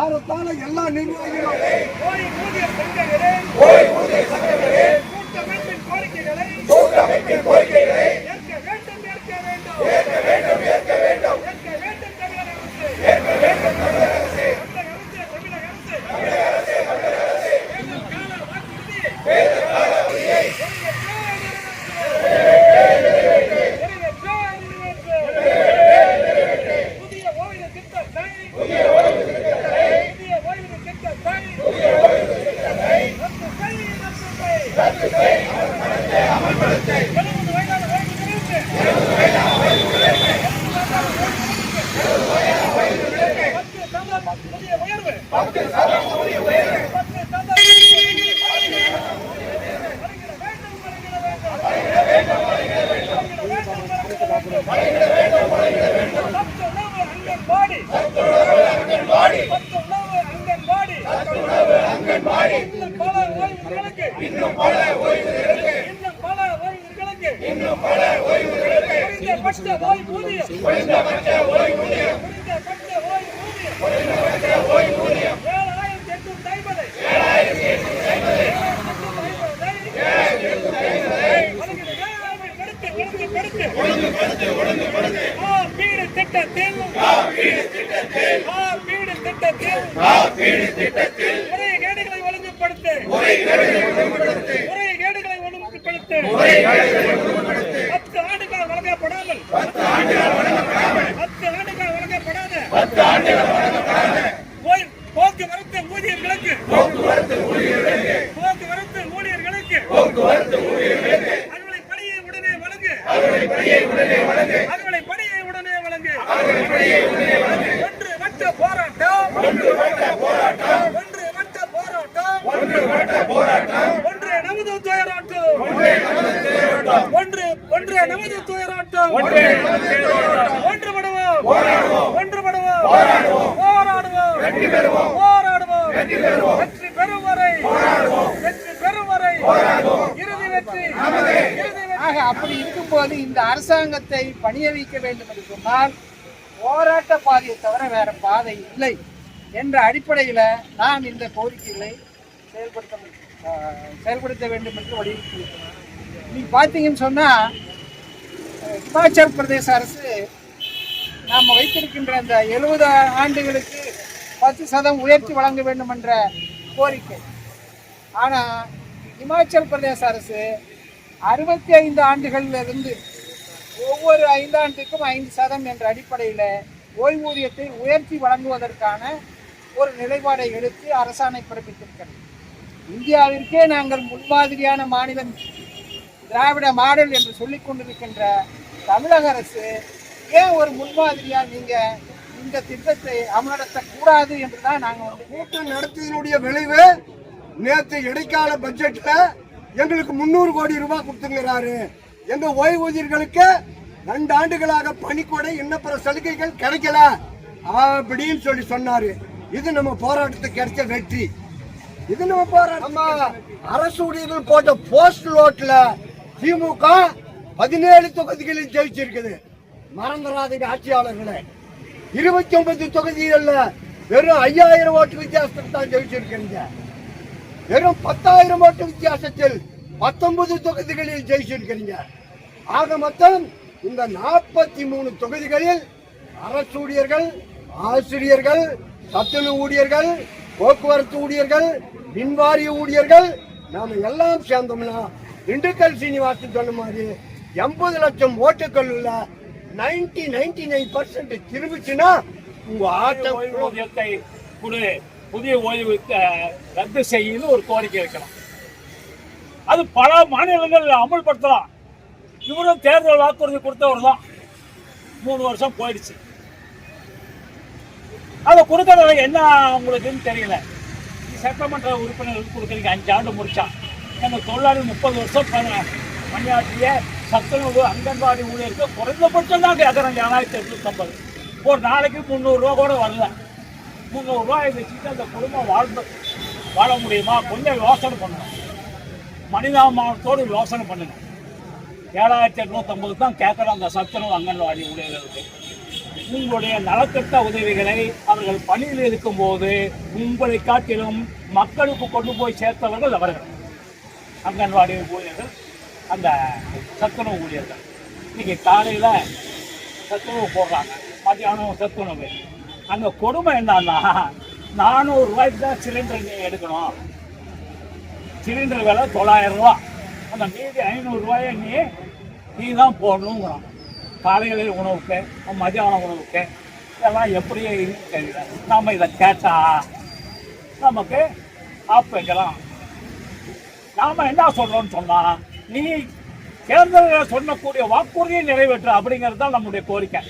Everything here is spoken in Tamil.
ஏறத்தாழ எல்லா நிர்வாகிகளும் கூட்டமைப்பின் கோரிக்கைகளை ஏற்க வேண்டும் ஏற்க வேண்டும் ஏற்க வேண்டும் ஏற்க வேண்டும் தமிழக அரசு தமிழக அரசு தமிழக அரசு தேர்தல் கால வாக்குறுதியை புதிய ஓய்வு திட்டத்தை புதிய ஓய்வு திட்டத்தை ரத்து செய், ரத்து செய். எழுபது வயதான ஓய்வூதியர்களுக்கு பத்து சதம் புதிய உயர்வு. பத்து சதம் வழங்கிட வேண்டும், வழங்கிட வேண்டும். வழங்கிட வேண்டும், வழங்கிட வேண்டும். பத்து உணவு அங்கன்வாடி. பத்து உணவு அங்கன்வாடி. இன்னும் பல ஓய்வூதியர்களுக்கு. இன்னும் பல ஓய்வூதியர்களுக்கு. குறைந்தபட்ச ஓய்வூதியம். குறைந்தபட்ச காப்பீடு திட்டத்தில். காப்பீடு திட்டத்தில். முறைகேடுகளை ஒழுங்குபடுத்து. முறைகேடுகளை ஒழுங்குபடுத்து. பத்து ஆண்டுகள் வழங்கப்படாமல். பத்து ஆண்டுகள் வழங்கப்படாத ஓய்- போக்குவரத்து ஊழியர்களுக்கு போக்குவரத்து ஊழியர்களுக்கு அவர்களை பணியை உடனே வழங்கு அவர்களை பணியை உடனே வழங்கு ஒன்று மற்ற போராட்டம் ஒன்று மற்ற போராட்டம் ஒன்று நமது துயராட்டம் ஒன்று ஒன்று நமது துயராட்டம். ஒன்றுபடுவோம். ஒன்றுபடுவோம். போராடுவோம். போராடுவோம். வெற்றி பெறும் வரை. வெற்றி பெறும் வரை. இறுதி வெற்றி. இறுதி வெற்றி. ஆக அப்படி இருக்கும்போது இந்த அரசாங்கத்தை பணிய வைக்க வேண்டும் என்று சொன்னால் போராட்ட பாதையை தவிர வேற பாதை இல்லை என்ற அடிப்படையில் நான் இந்த கோரிக்கைகளை செயல்படுத்த செயல்படுத்த வேண்டும் என்று வலியுறுத்தியிருக்கிறேன் நீங்க பார்த்தீங்கன்னு சொன்னால் இமாச்சல் பிரதேச அரசு நாம் வைத்திருக்கின்ற அந்த எழுபது ஆண்டுகளுக்கு பத்து சதம் உயர்த்தி வழங்க வேண்டும் என்ற கோரிக்கை. ஆனால் இமாச்சல் பிரதேச அரசு அறுபத்தி ஐந்து ஆண்டுகளிலிருந்து ஒவ்வொரு ஐந்தாண்டுக்கும் ஐந்து சதம் என்ற அடிப்படையில் ஓய்வூதியத்தை உயர்த்தி வழங்குவதற்கான ஒரு நிலைப்பாடை எடுத்து அரசாணை பிறப்பித்திருக்கிறது. இந்தியாவிற்கே நாங்கள் முன்மாதிரியான மாநிலம் திராவிட மாடல் என்று சொல்லிக் கொண்டிருக்கின்ற தமிழக அரசு ஏன் ஒரு முன்மாதிரியா நீங்க இந்த திட்டத்தை அமல்படுத்தக்கூடாது என்று தான் நாங்கள் வந்து கூட்டம் நடத்தியதனுடைய விளைவு நேற்று இடைக்கால பட்ஜெட்ல எங்களுக்கு முன்னூறு கோடி ரூபாய் கொடுத்துங்கிறாரு எங்க ஓய்வூதியர்களுக்கு ரெண்டு ஆண்டுகளாக பணிக்கொடை இன்ன பிற சலுகைகள் கிடைக்கல. அப்படின்னு சொல்லி சொன்னாரு. இது நம்ம போராட்டத்துக்கு கிடைச்ச வெற்றி. இது நம்ம போராட்டம் அரசு ஊழியர்கள் போட்ட போஸ்ட் லோட்ல திமுக பதினேழு தொகுதிகளில் ஜெயிச்சிருக்குது. மறந்துடாதீங்க ஆட்சியாளர்களை. இருபத்தி ஒன்பது தொகுதிகளில் வெறும் ஐயாயிரம் ஓட்டு வித்தியாசத்தில் தான் ஜெயிச்சிருக்கீங்க. வெறும் பத்தாயிரம் ஓட்டு வித்தியாசத்தில் பத்தொன்பது தொகுதிகளில் ஜெயிச்சிருக்கிறீங்க. ஆக மொத்தம் இந்த நாற்பத்தி மூணு தொகுதிகளில் அரசு ஊழியர்கள் ஆசிரியர்கள் சத்துணவு ஊழியர்கள் போக்குவரத்து ஊழியர்கள் மின்வாரிய ஊழியர்கள் நாம எல்லாம் சேர்ந்தோம்னா திண்டுக்கல் சீனிவாசன் சொன்ன மாதிரி எண்பது லட்சம் ஓட்டுகள் உள்ள நைன்டி நைன்டி நைன் பர்சன்ட் திரும்பிச்சுன்னா உங்க ஆட்டம் ஓய்வூதியத்தை கொடு. புதிய ஓய்வு அஹ், ரத்து செய்யணும் ஒரு கோரிக்கை வைக்கலாம். அது பல மாநிலங்கள் அமல்படுத்தலாம். இவரும் தேர்தல் வாக்குறுதி கொடுத்தவர் தான். மூணு வருஷம் போயிடுச்சு. அதை கொடுக்கறதுல என்ன உங்களுக்குன்னு தெரியல. சட்டமன்ற உறுப்பினர்களுக்கு கொடுக்குறீங்க அஞ்சு ஆண்டு முடிச்சான். எங்கள் தொழிலாளி முப்பது வருஷம் பணி- பணியாற்றிய சத்துணவு அங்கன்வாடி ஊழியருக்கு குறைந்தபட்சம் தான் கேட்குறாங்க ஏழாயிரத்தி எட்நூத்தம்பது ஒரு நாளைக்கு முந்நூறுரூவா கூட வரல. முந்நூறுரூவாயை வச்சுட்டு அந்த குடும்பம் வாழ்ந்து வாழ முடியுமா? கொஞ்சம் யோசனை பண்ணணும் மனிதாபிமானத்தோடு யோசனை பண்ணுங்க. ஏழாயிரத்தி எட்நூத்தம்பது தான் கேட்குறோம் அந்த சத்துணவு அங்கன்வாடி ஊழியர்களுக்கு. உங்களுடைய நலத்திட்ட உதவிகளை அவர்கள் பணியில் இருக்கும்போது உங்களை காட்டிலும் மக்களுக்கு கொண்டு போய் சேர்த்தவர்கள் அவர்கள். அங்கன்வாடி ஊழியர்கள் அந்த சத்துணவு ஊழியர்கள். இன்னைக்கு காலையில் சத்துணவு போடுறாங்க. மத்தியானம் சத்துணவு. அந்த கொடுமை என்னன்னா நானூறு ரூபாய்க்கு தான் சிலிண்டர் நீ எடுக்கணும். சிலிண்டர் விலை தொள்ளாயிரம் ரூபா. அந்த மீதி ஐநூறுரூவாயை நீ நீ தான் போடணுங்கிறோம் காலைகளில் உணவுக்கு மதியான உணவுக்கு இதெல்லாம் எப்படி தெரியல. நம்ம இதை கேட்டா நமக்கு ஆப் வைக்கலாம். நாம் என்ன சொல்கிறோன்னு சொன்னால் நீ தேர்தலில் சொன்னக்கூடிய வாக்குறுதியை நிறைவேற்று அப்படிங்கிறது தான் நம்முடைய கோரிக்கை.